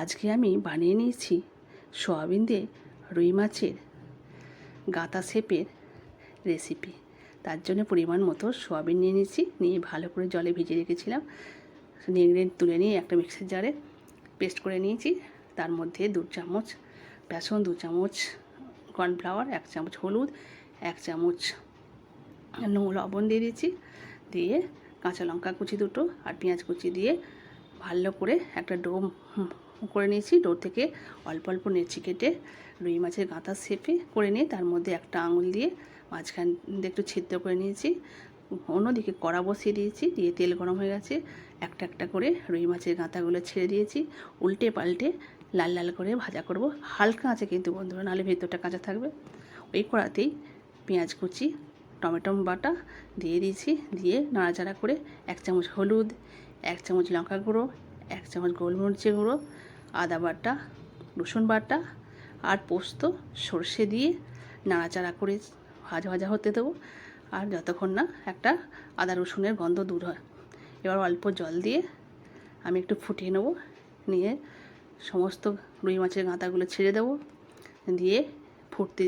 আজকে আমি বানিয়ে নিয়েছি সোয়াবিন দিয়ে রুই মাছের গাতা শেপের রেসিপি তার জন্য পরিমাণ মতো সোয়াবিন নিয়ে নিয়েছি, নিয়ে ভালো করে জলে ভিজিয়ে রেখেছিলাম। নিংড়ে তুলে নিয়ে একটা মিক্সার জারে পেস্ট করে নিয়েছি। তার মধ্যে দু চামচ বেসন, দু চামচ কর্নফ্লাওয়ার এক চামচ হলুদ, এক চামচ নুন, লবণ দিয়ে দিয়েছি। দিয়ে কাঁচা লঙ্কা কুচি দুটো আর পেঁয়াজ কুচি দিয়ে ভালো করে একটা ডো হুম করে নিয়েছি। ডো থেকে অল্প অল্প নেচি কেটে রুই মাছের গাঁথা শেপে করে নিয়ে তার মধ্যে একটা আঙুল দিয়ে মাঝখান দিয়ে একটু ছিদ্র করে নিয়েছি। অন্যদিকে কড়া বসিয়ে দিয়েছি, দিয়ে তেল গরম হয়ে গেছে। একটা একটা করে রুই মাছের গাঁথাগুলো ছেড়ে দিয়েছি। উল্টে পাল্টে লাল লাল করে ভাজা করব। হালকা আছে কিন্তু বন্ধুরা, নাহলে ভেতরটা কাঁচা থাকবে। ওই কড়াতেই পেঁয়াজ কুচি, টমেটো বাটা দিয়ে দিয়েছি। দিয়ে নাড়াচাড়া করে এক চামচ হলুদ, এক চামচ লঙ্কা গুঁড়ো এক চামচ গোলমরিচের গুঁড়ো, আদা বাটা, রসুন বাটা আর পোস্ত সর্ষে দিয়ে নাড়াচাড়া করে ভাজা ভাজা হতে দেবো। আর যতক্ষণ না একটা আদা রসুনের গন্ধ দূর হয়, এবার অল্প জল দিয়ে আমি একটু ফুটিয়ে নেব। নিয়ে সমস্ত রুই মাছের গাঁতাগুলো ছেড়ে দেবো। দিয়ে ফুটতে